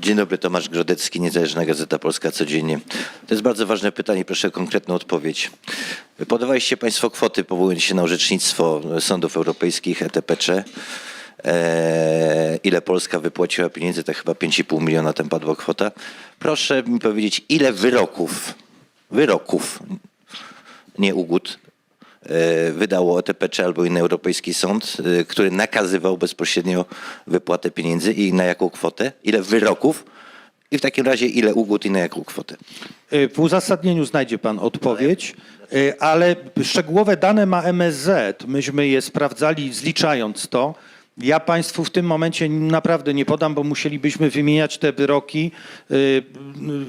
Dzień dobry, Tomasz Grodecki, Niezależna Gazeta Polska Codziennie. To jest bardzo ważne pytanie, proszę o konkretną odpowiedź. Podawaliście Państwo kwoty, powołując się na orzecznictwo sądów europejskich ETPC. Eee, ile Polska wypłaciła pieniędzy, to chyba 5,5 miliona tam padła kwota. Proszę mi powiedzieć, ile wyroków, wyroków, nie ugód, wydało ETPC albo inny europejski sąd, e, który nakazywał bezpośrednio wypłatę pieniędzy i na jaką kwotę, ile wyroków i w takim razie ile ugód i na jaką kwotę. Y, W uzasadnieniu znajdzie pan odpowiedź, ale szczegółowe dane ma MSZ. Myśmy je sprawdzali, zliczając to. Ja państwu w tym momencie naprawdę nie podam, bo musielibyśmy wymieniać te wyroki. y,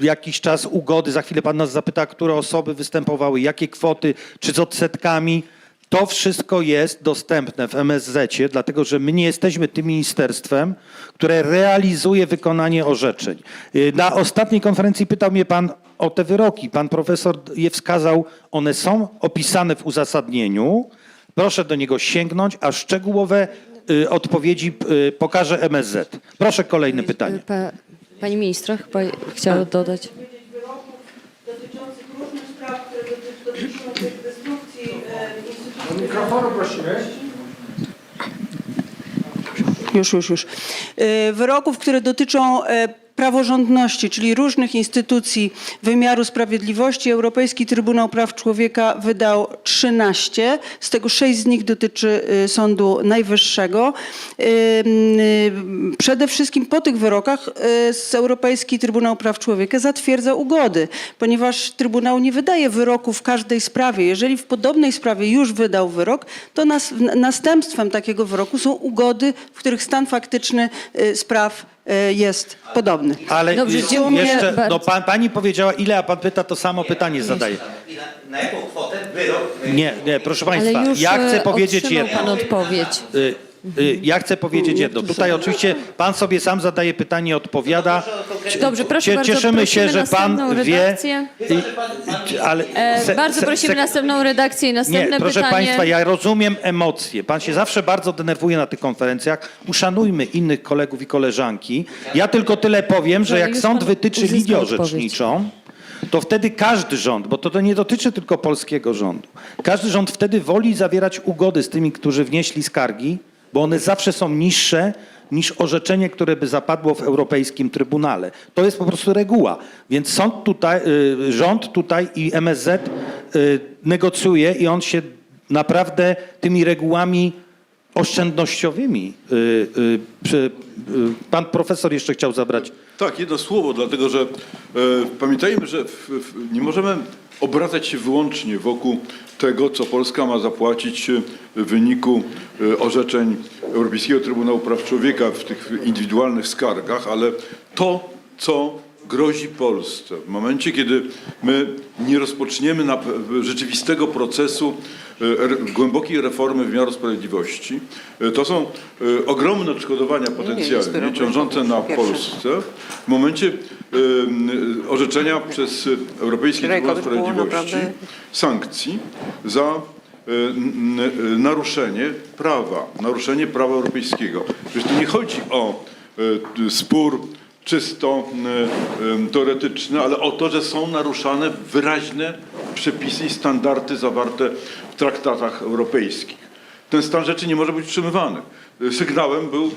Jakiś czas ugody. Za chwilę pan nas zapyta, które osoby występowały, jakie kwoty, czy z odsetkami. To wszystko jest dostępne w MSZ, dlatego że my nie jesteśmy tym ministerstwem, które realizuje wykonanie orzeczeń. Y, Na ostatniej konferencji pytał mnie pan o te wyroki. Pan profesor je wskazał, one są opisane w uzasadnieniu. Proszę do niego sięgnąć, a szczegółowe odpowiedzi y, pokaże MSZ. Proszę kolejne pytanie. Pa, pani ministra chyba chciała dodać. wyroków dotyczących różnych spraw, które doty- dotyczą tych destrukcji e, instytucji. Mikrofonu prosimy. Już, już, już. Wyroków, które dotyczą e, praworządności, czyli różnych instytucji wymiaru sprawiedliwości. Europejski Trybunał Praw Człowieka wydał 13, z tego 6 z nich dotyczy e, Sądu Najwyższego. E, Przede wszystkim po tych wyrokach z Europejski Trybunał Praw Człowieka zatwierdza ugody, ponieważ Trybunał nie wydaje wyroku w każdej sprawie. Jeżeli w podobnej sprawie już wydał wyrok, to nas, następstwem takiego wyroku są ugody, w których stan faktyczny spraw jest podobny. Ale Dobrze, y, dziękuję jeszcze, bardzo. no, pan, pani powiedziała ile, a pan pyta to samo pytanie zadaje. Na jaką kwotę wyrok? Nie, nie, proszę Ale państwa, już ja chcę e, powiedzieć otrzymał jedno. pan odpowiedź. Y, y, Ja chcę powiedzieć jedno. Tutaj oczywiście pan sobie sam zadaje pytanie, No odpowiada. Dobrze, proszę Cie- bardzo, Cieszymy się, prosimy że pan następną wie. redakcję. i- Ale E, se- bardzo se- prosimy se- następną redakcję i następne Nie, proszę pytanie. państwa, ja rozumiem emocje. Pan się zawsze bardzo denerwuje na tych konferencjach. Uszanujmy innych kolegów i koleżanki. Ja tylko tyle powiem, że jak już sąd pan wytyczy uzyskał linię odpowiedź. orzeczniczą, to wtedy każdy rząd, bo to, to nie dotyczy tylko polskiego rządu, każdy rząd wtedy woli zawierać ugody z tymi, którzy wnieśli skargi, bo one zawsze są niższe niż orzeczenie, które by zapadło w Europejskim Trybunale. To jest po prostu reguła. Więc sąd tutaj, y, rząd tutaj i MSZ y, negocjuje i on się naprawdę tymi regułami oszczędnościowymi. y, Pan profesor jeszcze chciał zabrać. Tak, jedno słowo, dlatego że pamiętajmy, że nie możemy obracać się wyłącznie wokół tego, co Polska ma zapłacić e, w wyniku e, orzeczeń Europejskiego Trybunału Praw Człowieka w tych indywidualnych skargach, ale to, co grozi Polsce w momencie, kiedy my nie rozpoczniemy rzeczywistego procesu e, głębokiej reformy wymiaru sprawiedliwości. E, To są e, ogromne odszkodowania potencjalnie ciążące na Polsce w momencie e, orzeczenia przez Europejski Trybunał Sprawiedliwości sankcji za n- n- naruszenie prawa, naruszenie prawa europejskiego. Przecież tu nie chodzi o spór czysto teoretyczny, ale o to, że są naruszane wyraźne przepisy i standardy zawarte w traktatach europejskich. Ten stan rzeczy nie może być utrzymywany. Sygnałem był e,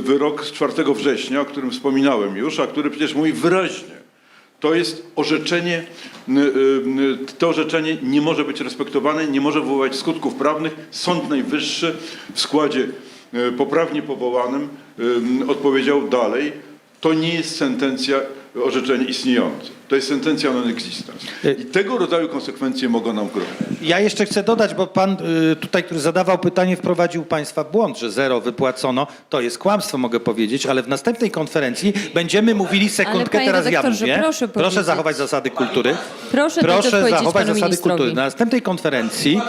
wyrok z 4 września, o którym wspominałem już, a który przecież mówi wyraźnie, to jest orzeczenie, y, y, to orzeczenie nie może być respektowane, nie może wywołać skutków prawnych. Sąd Najwyższy w składzie y, poprawnie powołanym y, odpowiedział dalej, to nie jest sentencja, orzeczenie istniejące. To jest sentencja non existence. I tego rodzaju konsekwencje mogą nam grozić. Ja jeszcze chcę dodać, bo pan y, tutaj, który zadawał pytanie, wprowadził państwa w błąd, że zero wypłacono. To jest kłamstwo, mogę powiedzieć, ale w następnej konferencji będziemy mówili sekundkę, teraz ja mówię. proszę powiedzieć. zachować zasady kultury. Proszę Proszę zachować zasady ministrowi. kultury. Na następnej konferencji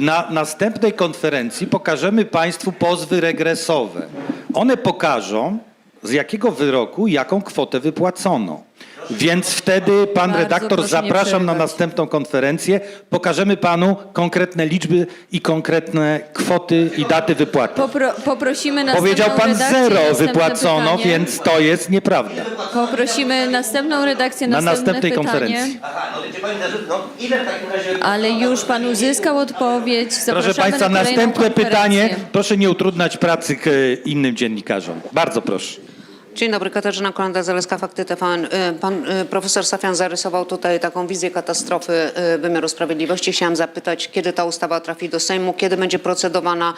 na następnej konferencji pokażemy państwu pozwy regresowe. One pokażą, z jakiego wyroku jaką kwotę wypłacono. Więc wtedy pan Bardzo redaktor proszę nie zapraszam na przerywać. następną konferencję. Pokażemy panu konkretne liczby i konkretne kwoty i daty wypłaty. Popro, poprosimy następną Powiedział pan redakcję, zero następne wypłacono, pytanie. więc to jest nieprawda. Poprosimy następną redakcję, Na następne następnej pytanie. konferencji. Aha, no wiecie pani, no ile w takim razie... Ale już pan uzyskał odpowiedź. Zapraszamy Proszę państwa, na kolejną następne pytanie. konferencję. Proszę nie utrudniać pracy k- innym dziennikarzom. Bardzo proszę. Dzień dobry, Katarzyna Kolenda-Zaleska, Fakty TV. Y, Pan y, profesor Safian zarysował tutaj taką wizję katastrofy y, wymiaru sprawiedliwości. Chciałam zapytać, kiedy ta ustawa trafi do Sejmu, kiedy będzie procedowana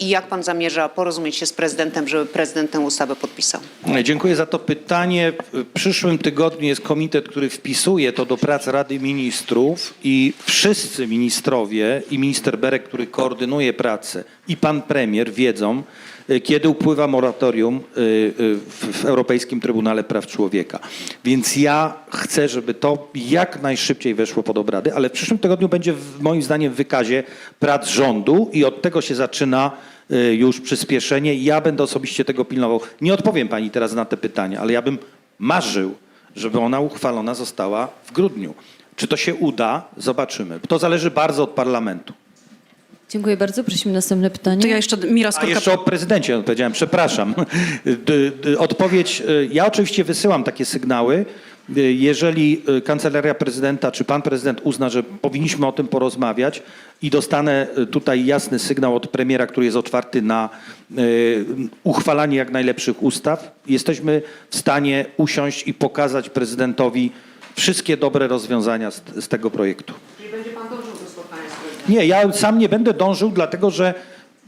i jak pan zamierza porozumieć się z prezydentem, żeby prezydent tę ustawę podpisał? Dziękuję za to pytanie. W przyszłym tygodniu jest komitet, który wpisuje to do prac Rady Ministrów i wszyscy ministrowie i minister Berek, który koordynuje pracę i pan premier wiedzą, kiedy upływa moratorium y, y, w Europejskim Trybunale Praw Człowieka. Więc ja chcę, żeby to jak najszybciej weszło pod obrady, ale w przyszłym tygodniu będzie w- moim zdaniem w wykazie prac rządu i od tego się zaczyna y, już przyspieszenie. Ja będę osobiście tego pilnował. Nie odpowiem pani teraz na te pytania, ale ja bym marzył, żeby ona uchwalona została w grudniu. Czy to się uda? Zobaczymy. To zależy bardzo od parlamentu. Dziękuję bardzo. Prosimy następne pytanie. To ja jeszcze Mira A Skorka. jeszcze o prezydencie odpowiedziałem, przepraszam. D- d- Odpowiedź, y, ja oczywiście wysyłam takie sygnały. Y, Jeżeli y, kancelaria prezydenta czy pan prezydent uzna, że powinniśmy o tym porozmawiać i dostanę tutaj jasny sygnał od premiera, który jest otwarty na uchwalanie jak najlepszych ustaw, jesteśmy w stanie usiąść i pokazać prezydentowi wszystkie dobre rozwiązania z, z tego projektu. Czyli będzie pan dążył do spotkania z prezydentem? Nie, ja sam nie będę dążył, dlatego że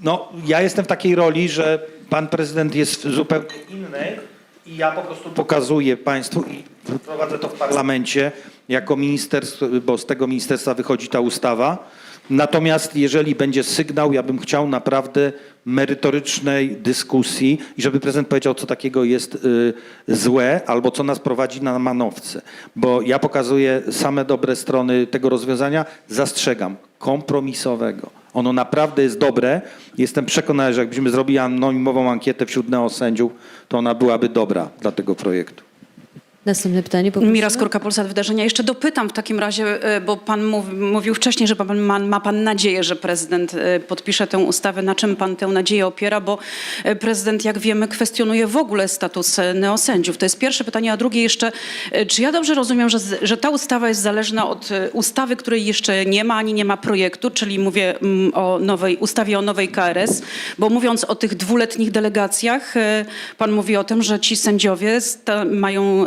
no, ja jestem w takiej roli, że pan prezydent jest zupełnie innej i ja po prostu pokazuję państwu i prowadzę to w parlamencie jako minister, bo z tego ministerstwa wychodzi ta ustawa. Natomiast jeżeli będzie sygnał, ja bym chciał naprawdę merytorycznej dyskusji i żeby prezydent powiedział, co takiego jest y, złe albo co nas prowadzi na manowce. Bo ja pokazuję same dobre strony tego rozwiązania, zastrzegam, kompromisowego. Ono naprawdę jest dobre. Jestem przekonany, że jakbyśmy zrobili anonimową ankietę wśród neosędziów, to ona byłaby dobra dla tego projektu. Następne pytanie. Poprosimy. Mira Skórka, Polsat Wydarzenia. Jeszcze dopytam w takim razie, e, bo pan mów, mówił wcześniej, że pan, ma, ma pan nadzieję, że prezydent e, podpisze tę ustawę. Na czym pan tę nadzieję opiera? Bo e, prezydent, jak wiemy, kwestionuje w ogóle status neosędziów. To jest pierwsze pytanie. A drugie jeszcze, czy ja dobrze rozumiem, że, że ta ustawa jest zależna od ustawy, której jeszcze nie ma, ani nie ma projektu, czyli mówię mm, o nowej ustawie o nowej KRS, bo mówiąc o tych dwuletnich delegacjach, pan mówi o tym, że ci sędziowie mają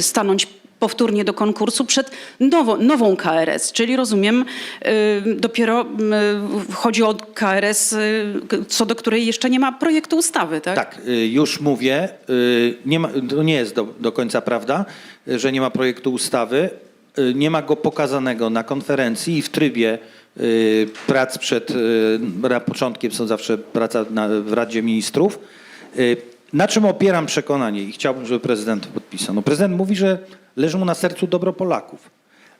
stanąć powtórnie do konkursu przed nowo, nową KRS, czyli rozumiem, y, dopiero y, chodzi o KRS, y, co do której jeszcze nie ma projektu ustawy, tak? Tak, y, już mówię, y, nie ma, to nie jest do, do końca prawda, y, że nie ma projektu ustawy. Y, Nie ma go pokazanego na konferencji i w trybie y, prac przed, y, początkiem są zawsze praca na, w Radzie Ministrów. Na czym opieram przekonanie i chciałbym, żeby prezydent podpisał? No prezydent mówi, że leży mu na sercu dobro Polaków.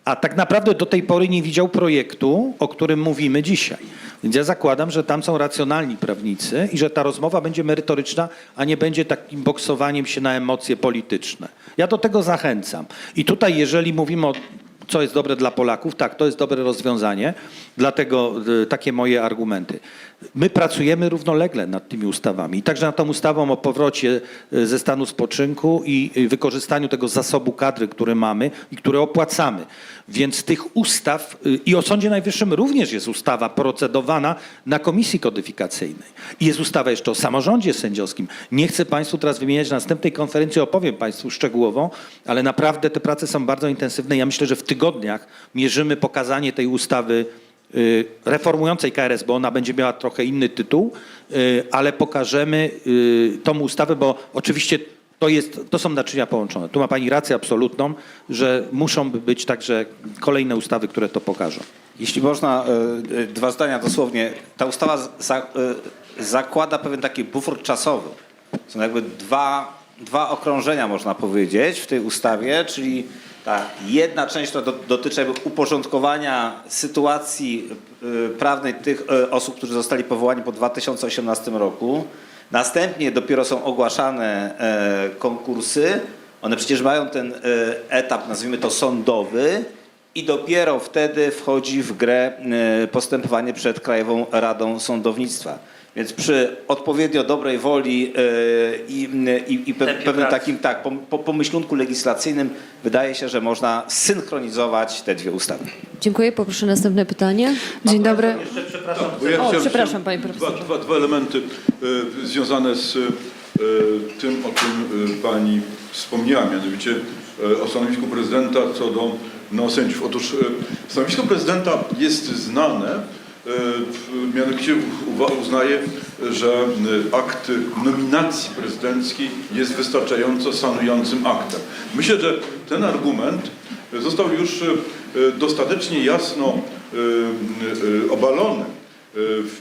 A tak naprawdę do tej pory nie widział projektu, o którym mówimy dzisiaj. Więc ja zakładam, że tam są racjonalni prawnicy i że ta rozmowa będzie merytoryczna, a nie będzie takim boksowaniem się na emocje polityczne. Ja do tego zachęcam. I tutaj, jeżeli mówimy o co jest dobre dla Polaków, tak, to jest dobre rozwiązanie, dlatego y, takie moje argumenty. My pracujemy równolegle nad tymi ustawami i także nad tą ustawą o powrocie y, ze stanu spoczynku i wykorzystaniu tego zasobu kadry, który mamy i które opłacamy. Więc tych ustaw y, i o Sądzie Najwyższym również jest ustawa procedowana na komisji kodyfikacyjnej. I jest ustawa jeszcze o samorządzie sędziowskim. Nie chcę Państwu teraz wymieniać na następnej konferencji, opowiem Państwu szczegółowo, ale naprawdę te prace są bardzo intensywne. Ja myślę, że w tygodniach mierzymy pokazanie tej ustawy reformującej KRS, bo ona będzie miała trochę inny tytuł, y, ale pokażemy y, tą ustawę, bo oczywiście to, jest, to są naczynia połączone. Tu ma Pani rację absolutną, że muszą być także kolejne ustawy, które to pokażą. Jeśli można, e, e, dwa zdania dosłownie. Ta ustawa e, zakłada pewien taki bufor czasowy. Są jakby dwa, dwa okrążenia, można powiedzieć, w tej ustawie, czyli ta jedna część, do, dotyczy uporządkowania sytuacji e, prawnej tych e, osób, którzy zostali powołani po 2018 roku. Następnie dopiero są ogłaszane e, konkursy One przecież mają ten e, etap, nazwijmy to sądowy i dopiero wtedy wchodzi w grę e, postępowanie przed Krajową Radą Sądownictwa. Więc przy odpowiednio dobrej woli e, i, i, i pe, pewnym takim tak, pom- po, pomyślunku legislacyjnym wydaje się, że można synchronizować te dwie ustawy. Dziękuję. Poproszę następne pytanie. Dzień dobry. Bo ja O, chciałem- przepraszam, panie dwa, profesorze. dwa, dwa elementy e, związane z e, tym, o czym e, pani wspomniała, mianowicie o stanowisku prezydenta co do no, sędziów. Otóż stanowisko prezydenta jest znane, mianowicie uwa- uznaje, że e, akt nominacji prezydenckiej jest wystarczająco sanującym aktem. Myślę, że ten argument został już e, dostatecznie jasno e, e, obalony e,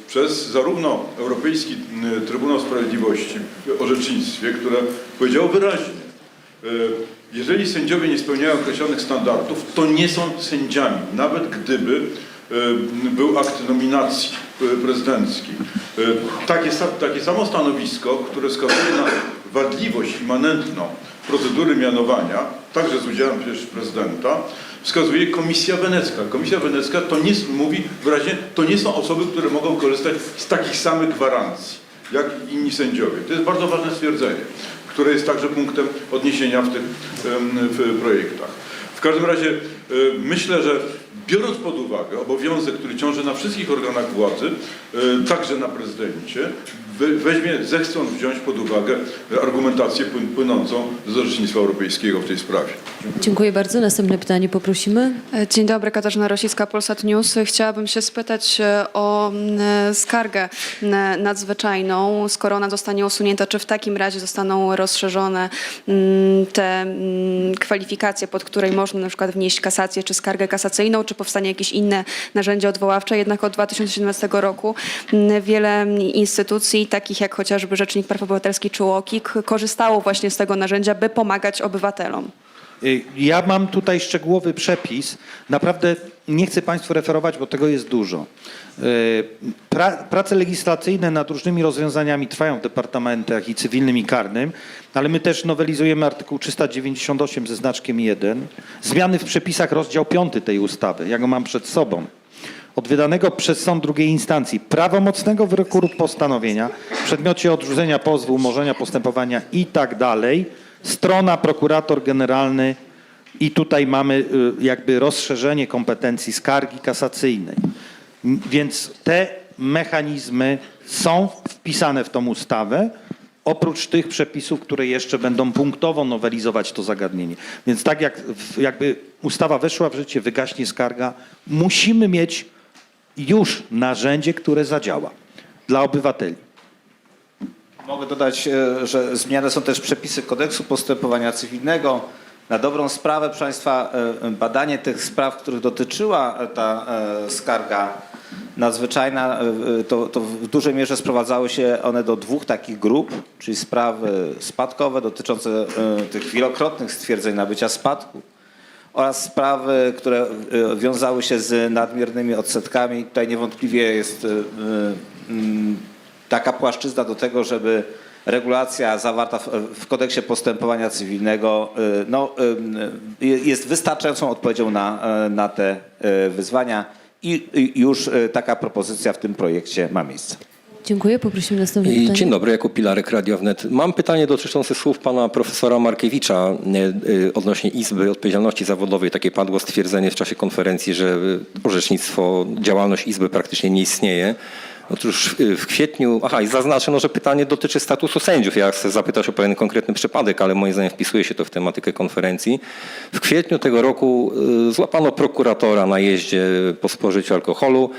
przez zarówno Europejski e, Trybunał Sprawiedliwości w orzecznictwie, które powiedziało wyraźnie, e, jeżeli sędziowie nie spełniają określonych standardów, to nie są sędziami, nawet gdyby e, był akt nominacji e, prezydenckiej. E, Takie, takie samo stanowisko, które wskazuje na wadliwość immanentną procedury mianowania, także z udziałem przecież prezydenta, wskazuje Komisja Wenecka. Komisja Wenecka to nie mówi wyraźnie, to nie są osoby, które mogą korzystać z takich samych gwarancji, jak inni sędziowie. To jest bardzo ważne stwierdzenie, które jest także punktem odniesienia w tych w projektach. W każdym razie myślę, że biorąc pod uwagę obowiązek, który ciąży na wszystkich organach władzy, e, także na prezydencie, weźmie, zechce on wziąć pod uwagę argumentację płyn- płynącą z orzecznictwa europejskiego w tej sprawie. Dziękuję bardzo. Następne pytanie poprosimy. E, Dzień dobry, Katarzyna Rosicka, Polsat News. Chciałabym się spytać e, o mm, skargę nadzwyczajną. Skoro ona zostanie usunięta, czy w takim razie zostaną rozszerzone te kwalifikacje, pod której można na przykład wnieść kasację czy skargę kasacyjną, czy powstanie jakieś inne narzędzie odwoławcze? Jednak od 2017 roku wiele instytucji, takich jak chociażby Rzecznik Praw Obywatelskich czy UOKiK, korzystało właśnie z tego narzędzia, by pomagać obywatelom. Y, Ja mam tutaj szczegółowy przepis. Naprawdę nie chcę Państwu referować, bo tego jest dużo. Y, Pra, prace legislacyjne nad różnymi rozwiązaniami trwają w departamentach i cywilnym i karnym, ale my też nowelizujemy artykuł 398 ze znaczkiem 1. Zmiany w przepisach rozdział 5 tej ustawy. Ja go mam przed sobą od wydanego przez sąd drugiej instancji prawomocnego wyroku lub postanowienia w przedmiocie odrzucenia pozwu, umorzenia postępowania i tak dalej, strona prokurator generalny i tutaj mamy y, jakby rozszerzenie kompetencji skargi kasacyjnej. Więc te mechanizmy są wpisane w tą ustawę, oprócz tych przepisów, które jeszcze będą punktowo nowelizować to zagadnienie. Więc tak jak jakby ustawa weszła w życie, wygaśnie skarga, musimy mieć już narzędzie, które zadziała dla obywateli. Mogę dodać, e, że zmieniane są też przepisy kodeksu postępowania cywilnego. Na dobrą sprawę, proszę Państwa, e, badanie tych spraw, których dotyczyła e, ta skarga nadzwyczajna, to, to w dużej mierze sprowadzały się one do dwóch takich grup, czyli sprawy spadkowe dotyczące tych wielokrotnych stwierdzeń nabycia spadku oraz sprawy, które e, wiązały się z nadmiernymi odsetkami. Tutaj niewątpliwie jest e, mm, taka płaszczyzna do tego, żeby regulacja zawarta w, kodeksie postępowania cywilnego e, no, jest wystarczającą odpowiedzią na, na te wyzwania i już taka propozycja w tym projekcie ma miejsce. Dziękuję. Poprosimy następne pytanie. Dzień dobry, Jakub Pilarek, Radio Wnet. Mam pytanie dotyczące słów pana profesora Markiewicza e, e, odnośnie Izby Odpowiedzialności Zawodowej. Takie padło stwierdzenie w czasie konferencji, że e, orzecznictwo, działalność Izby praktycznie nie istnieje. Otóż w kwietniu, aha i zaznaczę, no, że pytanie dotyczy statusu sędziów. Ja chcę zapytać o pewien konkretny przypadek, ale moim zdaniem wpisuje się to w tematykę konferencji. W kwietniu tego roku złapano prokuratora na jeździe po spożyciu alkoholu.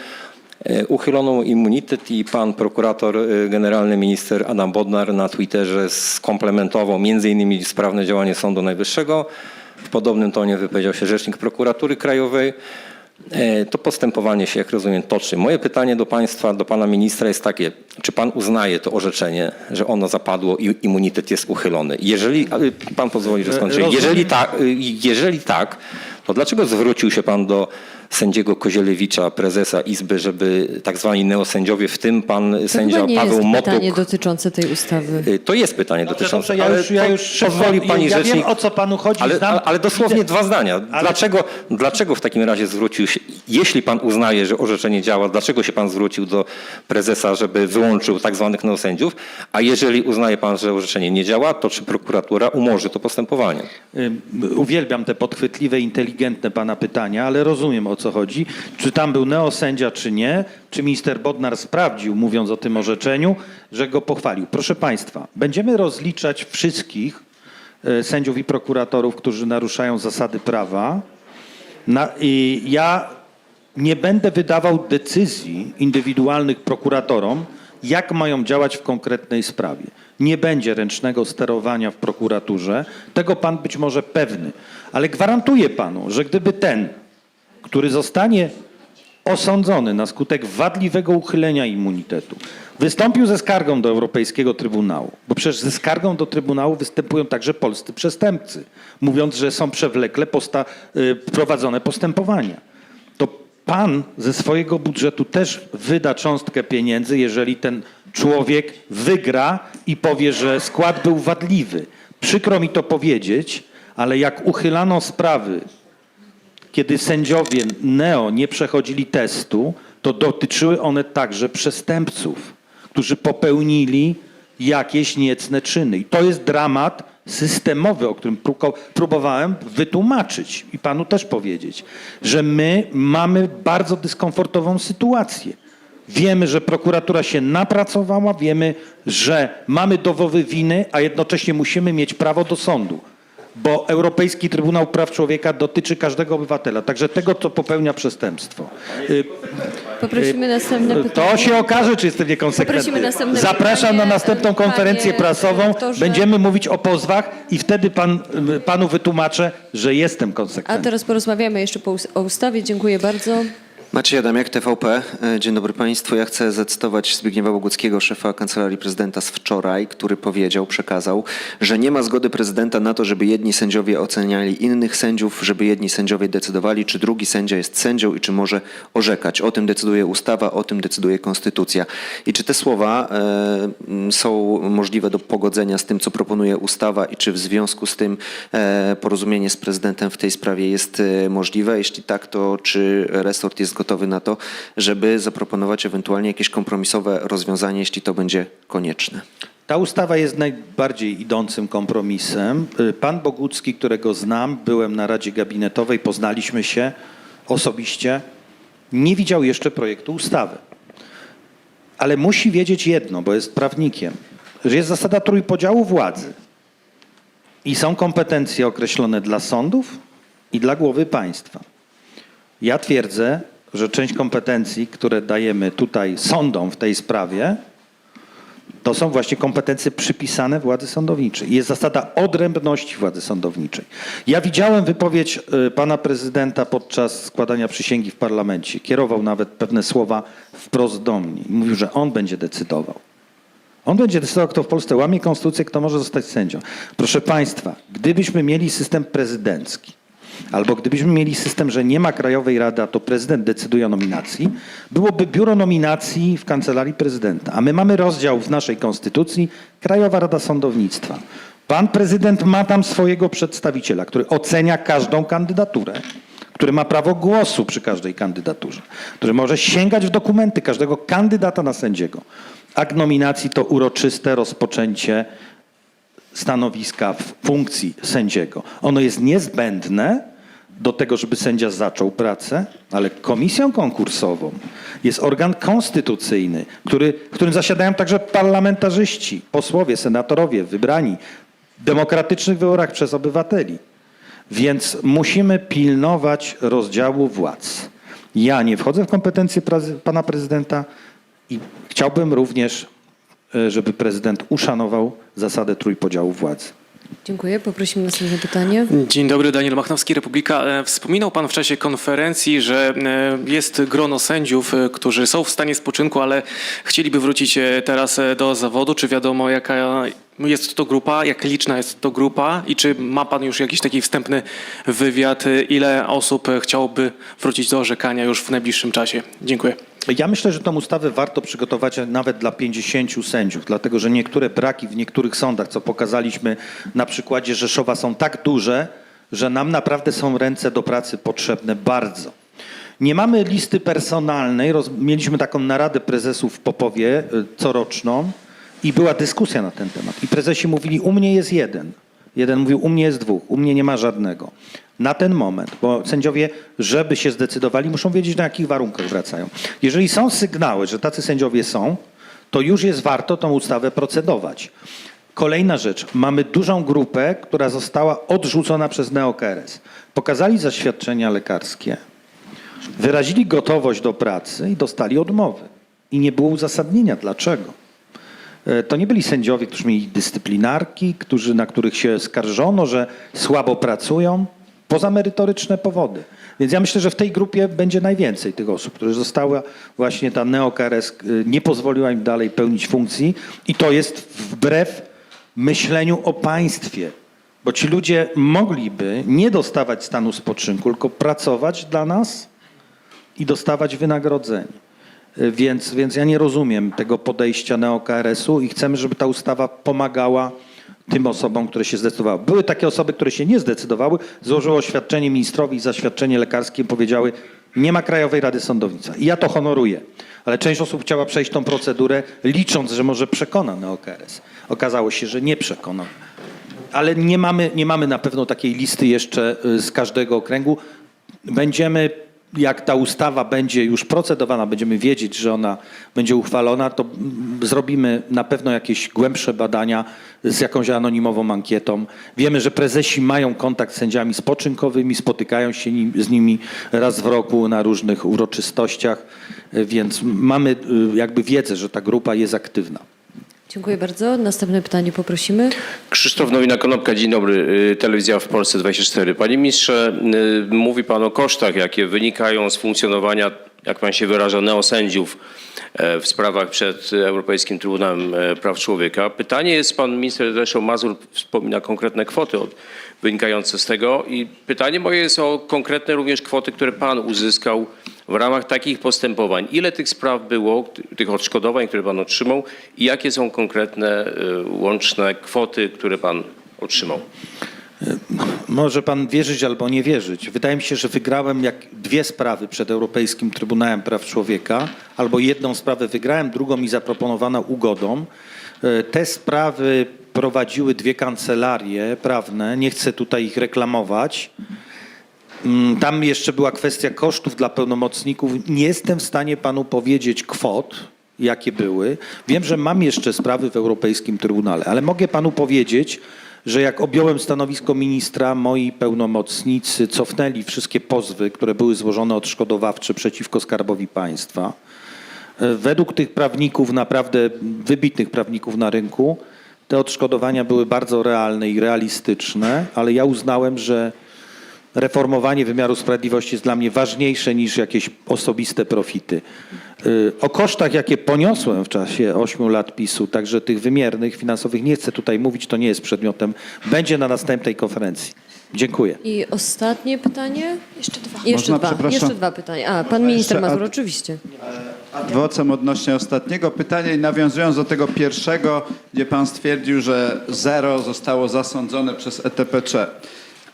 E, Uchylono mu immunitet i pan prokurator e, generalny minister Adam Bodnar na Twitterze skomplementował innymi sprawne działanie Sądu Najwyższego. W podobnym tonie wypowiedział się rzecznik prokuratury krajowej. E, To postępowanie się, jak rozumiem, toczy. Moje pytanie do państwa, do pana ministra jest takie. Czy pan uznaje to orzeczenie, że ono zapadło i immunitet jest uchylony? Jeżeli, pan pozwoli, że skończę. Jeżeli tak, jeżeli tak, to dlaczego zwrócił się pan do sędziego Kozielewicza, prezesa Izby, żeby tak zwani neosędziowie, w tym pan To sędzia chyba nie Paweł jest Motuk. pytanie dotyczące tej ustawy. Y, To jest pytanie dotyczące, Dobrze, ja ale już, ja już pozwoli pani ja rzecznik. wiem o co panu chodzi. Ale, znam, ale, ale dosłownie widzę- dwa zdania. Ale- Dlaczego, dlaczego w takim razie zwrócił się, jeśli pan uznaje, że orzeczenie działa, dlaczego się pan zwrócił do prezesa, żeby wyłączył tak zwanych neosędziów, a jeżeli uznaje pan, że orzeczenie nie działa, to czy prokuratura umorzy to postępowanie? Ym, Uwielbiam te podchwytliwe, inteligentne pana pytania, ale rozumiem o co chodzi. Czy tam był neosędzia, czy nie? Czy minister Bodnar sprawdził, mówiąc o tym orzeczeniu, że go pochwalił? Proszę państwa, będziemy rozliczać wszystkich e, sędziów i prokuratorów, którzy naruszają zasady prawa. Na, ja nie będę wydawał decyzji indywidualnych prokuratorom, jak mają działać w konkretnej sprawie. Nie będzie ręcznego sterowania w prokuraturze, tego pan być może pewny, ale gwarantuję panu, że gdyby ten, który zostanie osądzony na skutek wadliwego uchylenia immunitetu, wystąpił ze skargą do Europejskiego Trybunału, bo przecież ze skargą do Trybunału występują także polscy przestępcy, mówiąc, że są przewlekle posta- y, prowadzone postępowania. Pan ze swojego budżetu też wyda cząstkę pieniędzy, jeżeli ten człowiek wygra i powie, że skład był wadliwy. Przykro mi to powiedzieć, ale jak uchylano sprawy kiedy sędziowie NEO nie przechodzili testu, to dotyczyły one także przestępców, którzy popełnili jakieś niecne czyny. I to jest dramat systemowy, o którym próbowałem wytłumaczyć i panu też powiedzieć, że my mamy bardzo dyskomfortową sytuację. Wiemy, że prokuratura się napracowała, wiemy, że mamy dowowy winy, a jednocześnie musimy mieć prawo do sądu bo Europejski Trybunał Praw Człowieka dotyczy każdego obywatela, także tego, co popełnia przestępstwo. Y, Poprosimy następne pytanie. To się okaże, czy jestem niekonsekwentny. Następne Zapraszam pytanie. na następną konferencję Panie prasową. Będziemy mówić o pozwach i wtedy pan, panu wytłumaczę, że jestem A konsekwentny. teraz porozmawiamy jeszcze po us- o ustawie. Dziękuję bardzo. Maciej Adamiak, TVP. E, Dzień dobry Państwu. Ja chcę zacytować Zbigniewa Boguckiego, szefa Kancelarii Prezydenta z wczoraj, który powiedział, przekazał, że nie ma zgody prezydenta na to, żeby jedni sędziowie oceniali innych sędziów, żeby jedni sędziowie decydowali, czy drugi sędzia jest sędzią i czy może orzekać. O tym decyduje ustawa, o tym decyduje konstytucja. I czy te słowa e, są możliwe do pogodzenia z tym, co proponuje ustawa i czy w związku z tym e, porozumienie z prezydentem w tej sprawie jest e, możliwe? Jeśli tak, to czy resort jest gotowy na to, żeby zaproponować ewentualnie jakieś kompromisowe rozwiązanie, jeśli to będzie konieczne? Ta ustawa jest najbardziej idącym kompromisem. Pan Bogucki, którego znam, byłem na Radzie Gabinetowej, poznaliśmy się osobiście, nie widział jeszcze projektu ustawy. Ale musi wiedzieć jedno, bo jest prawnikiem, że jest zasada trójpodziału władzy i są kompetencje określone dla sądów i dla głowy państwa. Ja twierdzę, że część kompetencji, które dajemy tutaj sądom w tej sprawie, to są właśnie kompetencje przypisane władzy sądowniczej. Jest zasada odrębności władzy sądowniczej. Ja widziałem wypowiedź y, pana prezydenta podczas składania przysięgi w parlamencie. Kierował nawet pewne słowa wprost do mnie. Mówił, że on będzie decydował. On będzie decydował, kto w Polsce łamie konstytucję, kto może zostać sędzią. Proszę państwa, gdybyśmy mieli system prezydencki, albo gdybyśmy mieli system, że nie ma Krajowej Rady, a to prezydent decyduje o nominacji, byłoby biuro nominacji w kancelarii prezydenta. A my mamy rozdział w naszej konstytucji Krajowa Rada Sądownictwa. Pan prezydent ma tam swojego przedstawiciela, który ocenia każdą kandydaturę, który ma prawo głosu przy każdej kandydaturze, który może sięgać w dokumenty każdego kandydata na sędziego. Akt nominacji to uroczyste rozpoczęcie stanowiska w funkcji sędziego. Ono jest niezbędne do tego, żeby sędzia zaczął pracę, ale komisją konkursową jest organ konstytucyjny, który, w którym zasiadają także parlamentarzyści, posłowie, senatorowie wybrani w demokratycznych wyborach przez obywateli. Więc musimy pilnować rozdziału władz. Ja nie wchodzę w kompetencje pana prezydenta i chciałbym również, żeby prezydent uszanował zasadę trójpodziału władzy. Dziękuję. Poprosimy następne pytanie. Dzień dobry, Daniel Machnowski, Republika. E, Wspominał Pan w czasie konferencji, że e, jest grono sędziów, e, którzy są w stanie spoczynku, ale chcieliby wrócić e, teraz e, do zawodu. Czy wiadomo, jaka jest to grupa, jak liczna jest to grupa i czy ma pan już jakiś taki wstępny wywiad, ile osób chciałoby wrócić do orzekania już w najbliższym czasie? Dziękuję. Ja myślę, że tą ustawę warto przygotować nawet dla 50 sędziów, dlatego że niektóre braki w niektórych sądach, co pokazaliśmy na przykładzie Rzeszowa, są tak duże, że nam naprawdę są ręce do pracy potrzebne bardzo. Nie mamy listy personalnej. Roz, mieliśmy taką naradę prezesów w Popowie y, coroczną i była dyskusja na ten temat. I prezesi mówili, u mnie jest jeden. Jeden mówił, u mnie jest dwóch, u mnie nie ma żadnego. Na ten moment, bo sędziowie, żeby się zdecydowali, muszą wiedzieć, na jakich warunkach wracają. Jeżeli są sygnały, że tacy sędziowie są, to już jest warto tą ustawę procedować. Kolejna rzecz. Mamy dużą grupę, która została odrzucona przez NeoKRS. Pokazali zaświadczenia lekarskie, wyrazili gotowość do pracy i dostali odmowy. I nie było uzasadnienia dlaczego. E, To nie byli sędziowie, którzy mieli dyscyplinarki, którzy, na których się skarżono, że słabo pracują, pozamerytoryczne powody. Więc ja myślę, że w tej grupie będzie najwięcej tych osób, które zostały, właśnie ta neokRS y, nie pozwoliła im dalej pełnić funkcji i to jest wbrew myśleniu o państwie. Bo ci ludzie mogliby nie dostawać stanu spoczynku, tylko pracować dla nas i dostawać wynagrodzenie. Więc, więc ja nie rozumiem tego podejścia neo-KRS-u i chcemy, żeby ta ustawa pomagała tym osobom, które się zdecydowały. Były takie osoby, które się nie zdecydowały, złożyły oświadczenie ministrowi i zaświadczenie lekarskie, powiedziały, nie ma Krajowej Rady Sądownictwa. I ja to honoruję. Ale część osób chciała przejść tą procedurę, licząc, że może przekona neo-KRS. Okazało się, że nie przekona. Ale nie mamy, nie mamy na pewno takiej listy jeszcze y, z każdego okręgu. Będziemy, jak ta ustawa będzie już procedowana, będziemy wiedzieć, że ona będzie uchwalona, to zrobimy na pewno jakieś głębsze badania z jakąś anonimową ankietą. Wiemy, że prezesi mają kontakt z sędziami spoczynkowymi, spotykają się nim- z nimi raz w roku na różnych uroczystościach, więc mamy y, jakby wiedzę, że ta grupa jest aktywna. Dziękuję bardzo. Następne pytanie poprosimy. Krzysztof Nowina-Konopka, dzień dobry. Y, Telewizja w Polsce 24. Panie ministrze, y, mówi pan o kosztach, jakie wynikają z funkcjonowania, jak pan się wyraża, neosędziów e, w sprawach przed Europejskim Trybunałem e, Praw Człowieka. Pytanie jest, pan minister zresztą Mazur wspomina konkretne kwoty od, wynikające z tego i pytanie moje jest o konkretne również kwoty, które pan uzyskał w ramach takich postępowań. Ile tych spraw było, ty- tych odszkodowań, które pan otrzymał i jakie są konkretne y, łączne kwoty, które pan otrzymał? Może pan wierzyć albo nie wierzyć. Wydaje mi się, że wygrałem jak dwie sprawy przed Europejskim Trybunałem Praw Człowieka, albo jedną sprawę wygrałem, drugą mi zaproponowano ugodą. E, Te sprawy prowadziły dwie kancelarie prawne, nie chcę tutaj ich reklamować. Mm, Tam jeszcze była kwestia kosztów dla pełnomocników. Nie jestem w stanie panu powiedzieć kwot, jakie były. Wiem, że mam jeszcze sprawy w Europejskim Trybunale, ale mogę panu powiedzieć, że jak objąłem stanowisko ministra, moi pełnomocnicy cofnęli wszystkie pozwy, które były złożone odszkodowawcze przeciwko Skarbowi Państwa. E, Według tych prawników, naprawdę wybitnych prawników na rynku, te odszkodowania były bardzo realne i realistyczne, ale ja uznałem, że reformowanie wymiaru sprawiedliwości jest dla mnie ważniejsze niż jakieś osobiste profity. Y, O kosztach, jakie poniosłem w czasie ośmiu lat PiSu, także tych wymiernych, finansowych, nie chcę tutaj mówić, to nie jest przedmiotem. Będzie na następnej konferencji. Dziękuję. I ostatnie pytanie? Jeszcze dwa. Jeszcze Można, dwa. Jeszcze dwa pytania. A, pan minister Mazur, ad- oczywiście. Adwocem odnośnie ostatniego pytania i nawiązując do tego pierwszego, gdzie pan stwierdził, że zero zostało zasądzone przez ETPC.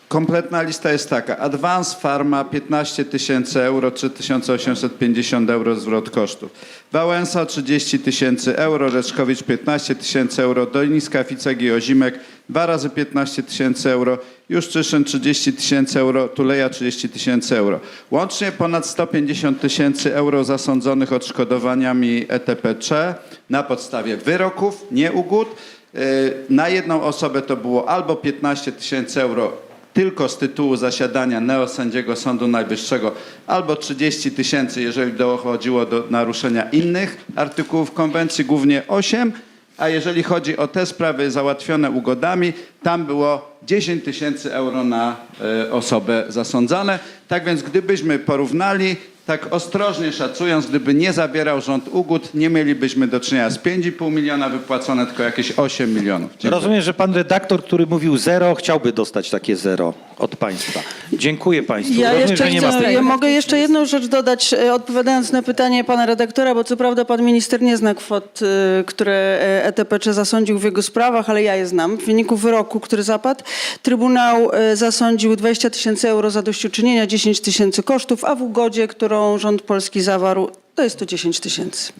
Kompletna lista jest taka. Advance Pharma 15 tysięcy euro, 3850 euro zwrot kosztów. Wałęsa 30 tysięcy euro, Reczkowicz 15 tysięcy euro, Dolińska, Ficek i Ozimek dwa razy 15 tysięcy euro, Juszczyszyn 30 tysięcy euro, Tuleja 30 tysięcy euro. Łącznie ponad 150 tysięcy euro zasądzonych odszkodowaniami ETPC na podstawie wyroków, nie ugód. Yy, Na jedną osobę to było albo 15 tysięcy euro tylko z tytułu zasiadania neosędziego Sądu Najwyższego, albo 30 tysięcy, jeżeli dochodziło do naruszenia innych artykułów konwencji, głównie 8, a jeżeli chodzi o te sprawy załatwione ugodami, tam było 10 tysięcy euro na e, osobę zasądzane. Tak więc gdybyśmy porównali, tak ostrożnie szacując, gdyby nie zabierał rząd ugód, nie mielibyśmy do czynienia z 5,5 miliona wypłacone, tylko jakieś 8 milionów. Dziękuję. Rozumiem, że pan redaktor, który mówił zero, chciałby dostać takie zero od państwa. Dziękuję państwu. Ja, Rozumiem, jeszcze że nie ma chcę, ja mogę jeszcze jedną rzecz dodać, e, odpowiadając na pytanie pana redaktora, bo co prawda pan minister nie zna kwot, e, które e, ETPC zasądził w jego sprawach, ale ja je znam. W wyniku wyroku, który zapadł, Trybunał e, zasądził 20 tysięcy euro zadośćuczynienia, 10 tysięcy kosztów, a w ugodzie, którą rząd polski zawarł, to jest to 10 tysięcy.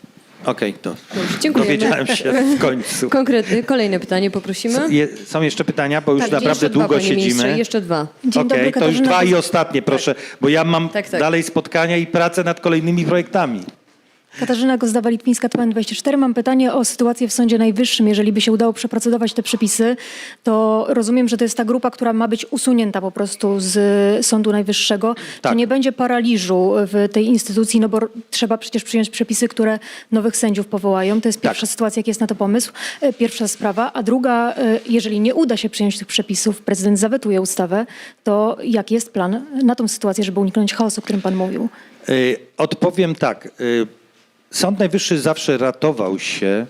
Okej, to dziękujemy. dowiedziałem się w końcu. Konkretny, kolejne pytanie poprosimy. Je, są jeszcze pytania, bo już Tak, naprawdę jeszcze dwa, długo ministrze, siedzimy. jeszcze dwa. Okej, to już dwa i ostatnie, proszę, bo ja mam Tak, tak. dalej spotkania i pracę nad kolejnymi projektami. Katarzyna Gozdawa-Litwińska, TVN24. Mam pytanie o sytuację w Sądzie Najwyższym. Jeżeli by się udało przeprocedować te przepisy, to rozumiem, że to jest ta grupa, która ma być usunięta po prostu z Sądu Najwyższego. Tak. Czy nie będzie paraliżu w tej instytucji, no bo trzeba przecież przyjąć przepisy, które nowych sędziów powołają. To jest Tak. pierwsza sytuacja, jaki jest na to pomysł. E, Pierwsza sprawa. A druga, e, jeżeli nie uda się przyjąć tych przepisów, prezydent zawetuje ustawę, to jaki jest plan na tą sytuację, żeby uniknąć chaosu, o którym pan mówił? Y, Odpowiem tak. Sąd Najwyższy zawsze ratował się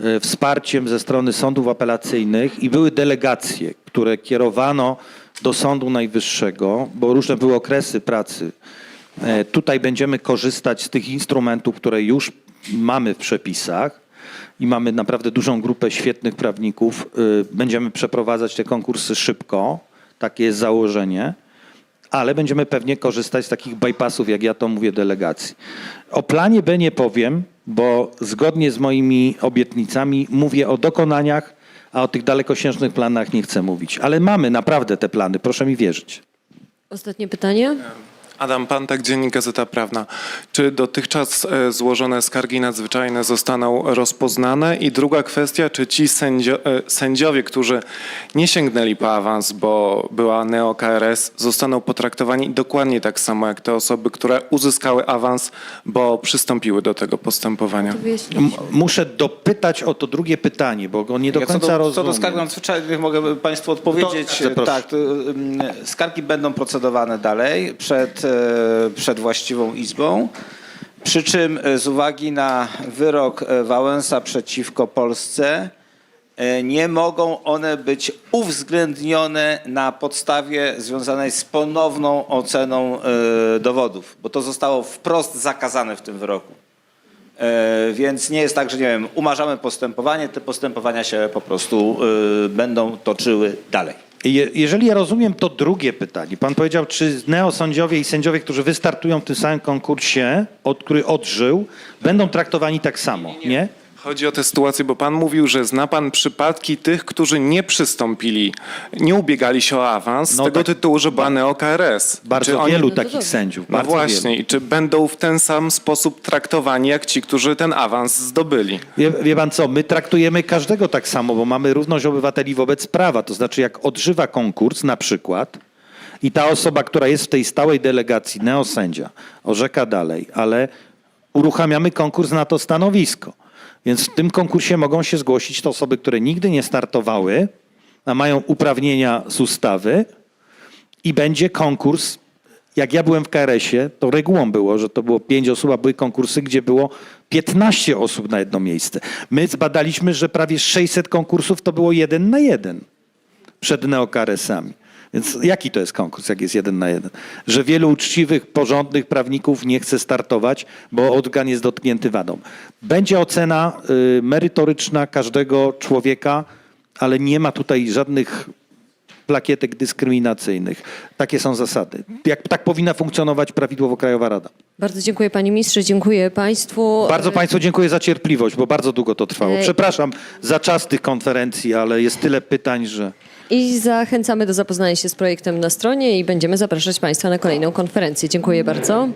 y, wsparciem ze strony sądów apelacyjnych i były delegacje, które kierowano do Sądu Najwyższego, bo różne były okresy pracy. E, Tutaj będziemy korzystać z tych instrumentów, które już mamy w przepisach i mamy naprawdę dużą grupę świetnych prawników. Y, Będziemy przeprowadzać te konkursy szybko, takie jest założenie ale będziemy pewnie korzystać z takich bypassów, jak ja to mówię, delegacji. O planie B nie powiem, bo zgodnie z moimi obietnicami mówię o dokonaniach, a o tych dalekosiężnych planach nie chcę mówić. Ale mamy naprawdę te plany, proszę mi wierzyć. Ostatnie pytanie. Adam Pantak, Dziennik Gazeta Prawna. Czy dotychczas e, złożone skargi nadzwyczajne zostaną rozpoznane? I druga kwestia, czy ci sędzio, e, sędziowie, którzy nie sięgnęli po awans, bo była neo-KRS, zostaną potraktowani dokładnie tak samo jak te osoby, które uzyskały awans, bo przystąpiły do tego postępowania? M- muszę dopytać o to drugie pytanie, bo go nie do Ja końca co do, co rozumiem. do skarg nadzwyczajnych mogę Państwu odpowiedzieć. To- tak, to, ym, skargi będą procedowane dalej przed, przed właściwą izbą. Przy czym e, z uwagi na wyrok e, Wałęsa przeciwko Polsce e, nie mogą one być uwzględnione na podstawie związanej z ponowną oceną e, dowodów, bo to zostało wprost zakazane w tym wyroku. E, Więc nie jest tak, że nie wiem, umarzamy postępowanie, te postępowania się po prostu e, będą toczyły dalej. Je, jeżeli ja rozumiem to drugie pytanie, pan powiedział, czy neosędziowie i sędziowie, którzy wystartują w tym samym konkursie, od, który odżył, będą traktowani tak samo, nie? Chodzi o tę sytuację, bo pan mówił, że zna pan przypadki tych, którzy nie przystąpili, nie ubiegali się o awans No tego tak. tytułu, że była neo-KRS. Bardzo oni- wielu No takich sędziów. No właśnie, Wielu. i czy będą w ten sam sposób traktowani jak ci, którzy ten awans zdobyli? Wie, wie pan co, my traktujemy każdego tak samo, bo mamy równość obywateli wobec prawa. To znaczy, jak odżywa konkurs na przykład i ta osoba, która jest w tej stałej delegacji, neosędzia, orzeka dalej, ale uruchamiamy konkurs na to stanowisko. Więc w tym konkursie mogą się zgłosić te osoby, które nigdy nie startowały, a mają uprawnienia z ustawy i będzie konkurs. Jak ja byłem w KRS-ie, to regułą było, że to było pięć osób, a były konkursy, gdzie było 15 osób na jedno miejsce. My zbadaliśmy, że prawie 600 konkursów to było jeden na jeden przed neokaresami. Więc jaki to jest konkurs, jak jest jeden na jeden? Że wielu uczciwych, porządnych prawników nie chce startować, bo organ jest dotknięty wadą. Będzie ocena y, merytoryczna każdego człowieka, ale nie ma tutaj żadnych plakietek dyskryminacyjnych. Takie są zasady. Jak tak powinna funkcjonować prawidłowo Krajowa Rada. Bardzo dziękuję panie ministrze, dziękuję państwu. Bardzo Państwu dziękuję za cierpliwość, bo bardzo długo to trwało. E- Przepraszam za czas tych konferencji, ale jest tyle pytań, że... I zachęcamy do zapoznania się z projektem na stronie i będziemy zapraszać państwa na kolejną konferencję. Dziękuję bardzo.